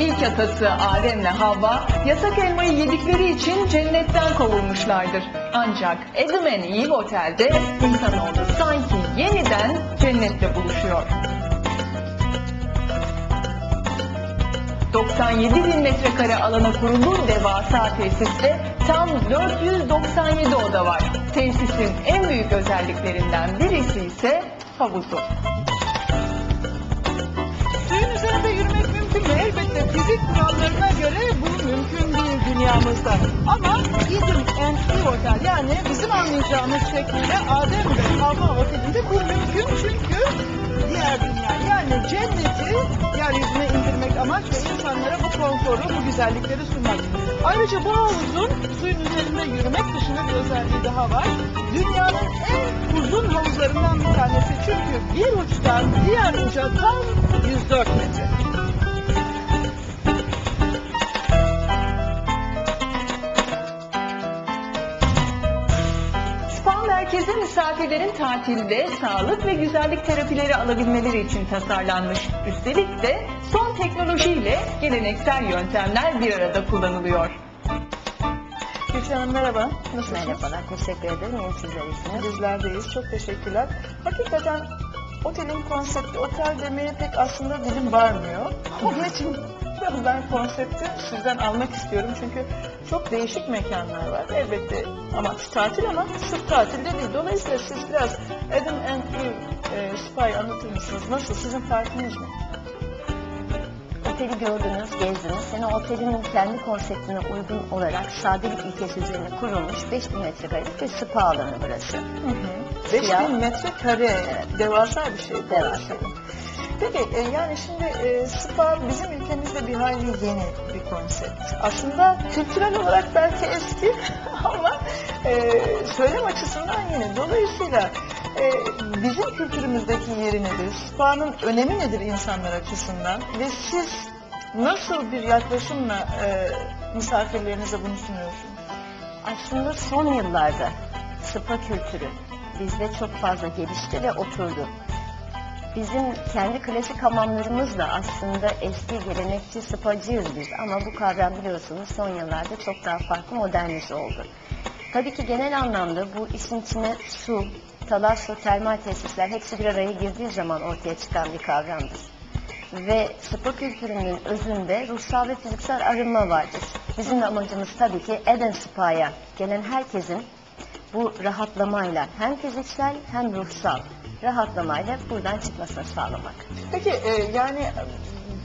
ilk atası Adem'le Havva yasak elmayı yedikleri için cennetten kovulmuşlardır. Ancak Adam and Eve Otel'de insanoğlu sanki yeniden cennetle buluşuyor. 97 bin metrekare alana kurulu devasa tesiste tam 497 oda var. Tesisin en büyük özelliklerinden birisi ise havuzu. Suyun üzerinde yürümek mümkün mü? Fizik kurallarına göre bu mümkün değil dünyamızda. Ama Eden and Eve Otel yani bizim anlayacağımız şekliyle Adem ve Havva Oteli'nde bu mümkün çünkü diğer dünya yani cenneti yeryüzüne indirmek amaç ve insanlara bu konforu, bu güzellikleri sunmak. Ayrıca bu havuzun suyun üzerinde yürümek dışında bir özelliği daha var. Dünyanın en uzun havuzlarından bir tanesi çünkü bir uçtan diğer uca tam 104 metre. Misafirlerin tatilde sağlık ve güzellik terapileri alabilmeleri için tasarlanmış. Üstelik de son teknolojiyle geleneksel yöntemler bir arada kullanılıyor. Gülşen Hanım merhaba. Nasılsınız? Merhabalar, teşekkür ederim. İyi sizler iyisiniz. Bizlerdeyiz. Çok teşekkürler. Hakikaten otelin konsepti, otel demeye pek aslında dilim varmıyor. Onun için biraz ben konsepti sizden almak istiyorum. Çünkü çok değişik mekanlar var. Elbette ama tatil ama sırf tatilde değil. Dolayısıyla siz biraz Adam and Eve e, Spy anlatır mısınız? Nasıl? Sizin farkınız ne? Oteli gördünüz, gezdiniz. Seni otelin kendi konseptine uygun olarak sadelik ilkesi üzerine kurulmuş 5000 metrekarelik bir spa alanı burası. Hı hı. 5000 Siyah. metrekare. Devasa bir şey. Devasa. Peki e, yani şimdi e, spa bizim ülkemizde bir hayli yeni bir konsept. Aslında kültürel olarak belki eski ama e, söylem açısından yeni. Dolayısıyla e, bizim kültürümüzdeki yeri nedir? Spa'nın önemi nedir insanlar açısından? Ve siz nasıl bir yaklaşımla e, misafirlerinize bunu sunuyorsunuz? Aslında son yıllarda spa kültürü bizde çok fazla gelişti ve oturdu. Bizim kendi klasik hamamlarımızla aslında eski gelenekçi spacıyız biz ama bu kavram biliyorsunuz son yıllarda çok daha farklı modernize oldu. Tabii ki genel anlamda bu işin içine su, talas ve termal tesisler hepsi bir araya girdiği zaman ortaya çıkan bir kavramdır. Ve spa kültürünün özünde ruhsal ve fiziksel arınma vardır. Bizim de amacımız tabii ki Eden Spa'ya gelen herkesin bu rahatlamayla hem fiziksel hem ruhsal rahatlamayla buradan çıkmasını sağlamak. Peki e, yani e,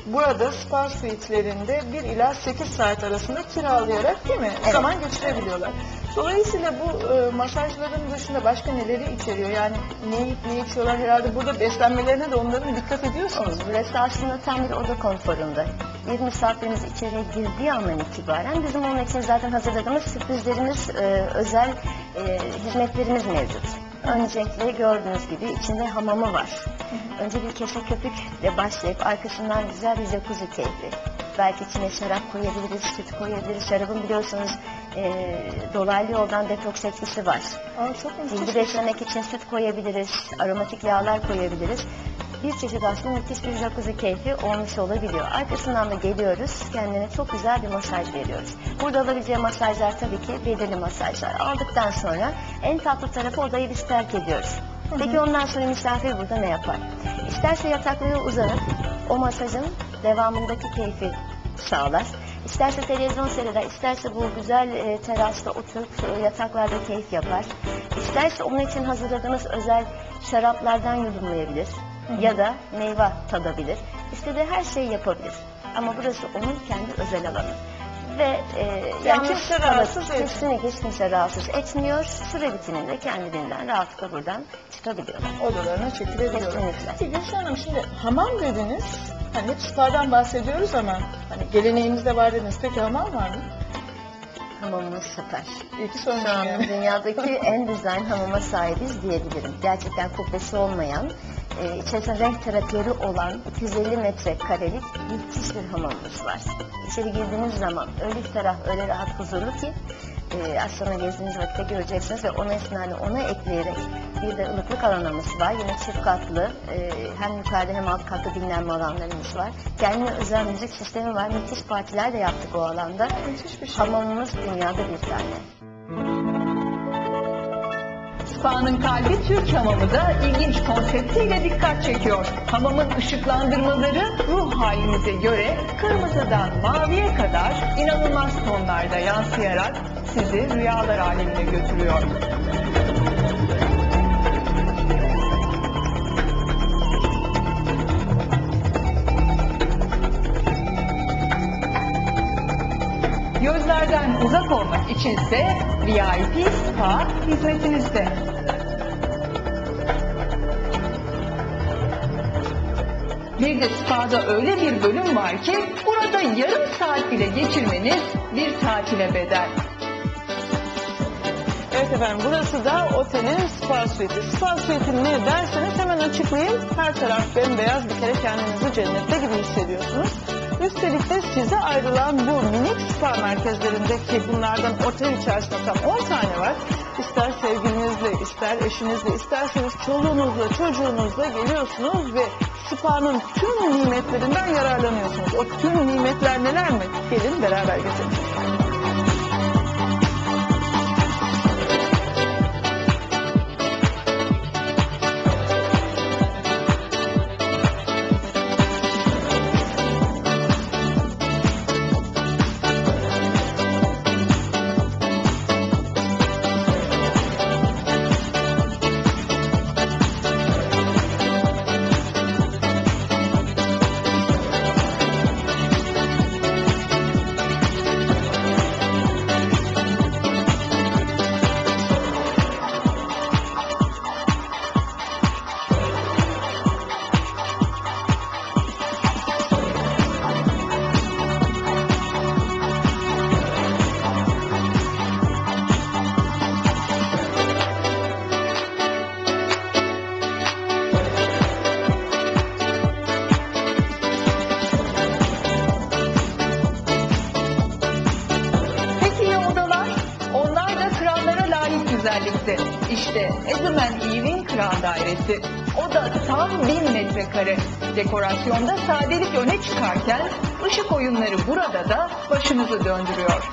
burada spa suite'lerinde 1 ila 8 saat arasında kiralayarak değil mi Evet. zaman geçirebiliyorlar. Dolayısıyla bu e, masajların dışında başka neleri içeriyor? Yani ne yiyip ne içiyorlar herhalde burada beslenmelerine de onların dikkat ediyorsunuz. Burası aslında tam bir oda konforunda. Bir misafirimiz içeriye girdiği andan itibaren bizim onun için zaten hazırladığımız sürprizlerimiz, e, özel e, hizmetlerimiz mevcut. Öncelikle gördüğünüz gibi içinde hamamı var. Önce bir kese köpükle başlayıp arkasından güzel bir jacuzzi keyfi. Belki içine şarap koyabiliriz, süt koyabiliriz. Şarabın biliyorsunuz e, dolaylı yoldan detoks etkisi var. Aa, çok. Cildi beslemek için süt koyabiliriz, aromatik yağlar koyabiliriz. Bir çeşit aslında müthiş bir jacuzzi keyfi olmuş olabiliyor. Arkasından da geliyoruz, kendine çok güzel bir masaj veriyoruz. Burada alabileceği masajlar tabii ki belirli masajlar. Aldıktan sonra en tatlı tarafı odayı biz terk ediyoruz. Peki ondan sonra misafir burada ne yapar? İsterse yataklara uzanıp o masajın devamındaki keyfi sağlar. İsterse televizyon seyreder, isterse bu güzel e, terasta oturup e, yataklarda keyif yapar. İsterse onun için hazırladığımız özel şaraplardan yudumlayabilir ya da meyve tadabilir. İstediği her şeyi yapabilir. Ama burası onun kendi özel alanı. Ve e, yalnız kimse rahatsız etmiyor. Kesinlikle hiç kimse rahatsız etmiyor. Süre bitiminde kendiliğinden rahatlıkla buradan çıkabiliyorlar. Odalarına çekilebiliyorlar. Kesinlikle. Gülşen Hanım şimdi hamam dediniz. Hani hep spadan bahsediyoruz ama hani geleneğimizde var dediniz. Peki hamam var mı? Hamamımız süper. İyi ki Şu an yani. dünyadaki en dizayn hamama sahibiz diyebilirim. Gerçekten kubbesi olmayan, e, içerisinde renk terapileri olan 250 metrekarelik müthiş bir hamamımız var. İçeri girdiğiniz zaman öyle ferah, öyle rahat, huzurlu ki e, az sonra gezdiğiniz vakitte göreceksiniz ve ona esnada ona ekleyerek bir de ılıklık alanımız var. Yine çift katlı e, hem yukarıda hem alt katlı dinlenme alanlarımız var. Kendine özel müzik sistemi var. Müthiş partiler de yaptık o alanda. Müthiş bir şey. Hamamımız dünyada bir tane. Spa'nın kalbi Türk hamamı da ilginç konseptiyle dikkat çekiyor. Hamamın ışıklandırmaları ruh halinize göre kırmızıdan maviye kadar inanılmaz tonlarda yansıyarak sizi rüyalar alemine götürüyor. Gözlerden uzak olmak içinse VIP Spa hizmetinizde. Bir de spa'da öyle bir bölüm var ki burada yarım saat bile geçirmeniz bir tatile bedel. Evet efendim burası da otelin spa suite'i. Spa suite'i ne derseniz hemen açıklayayım. Her taraf bembeyaz bir kere kendinizi cennette gibi hissediyorsunuz. Üstelik de size ayrılan bu minik spa merkezlerindeki bunlardan otel içerisinde tam 10 tane var. İster sevgilinizle, ister eşinizle, isterseniz çoluğunuzla, çocuğunuzla geliyorsunuz ve spa'nın tüm nimetlerinden yararlanıyorsunuz. O tüm nimetler neler mi? Gelin beraber gezelim. Layık güzellikte. İşte Ezumen Eve'in kral dairesi. O da tam 1000 metrekare. Dekorasyonda sadelik öne çıkarken ışık oyunları burada da başınızı döndürüyor.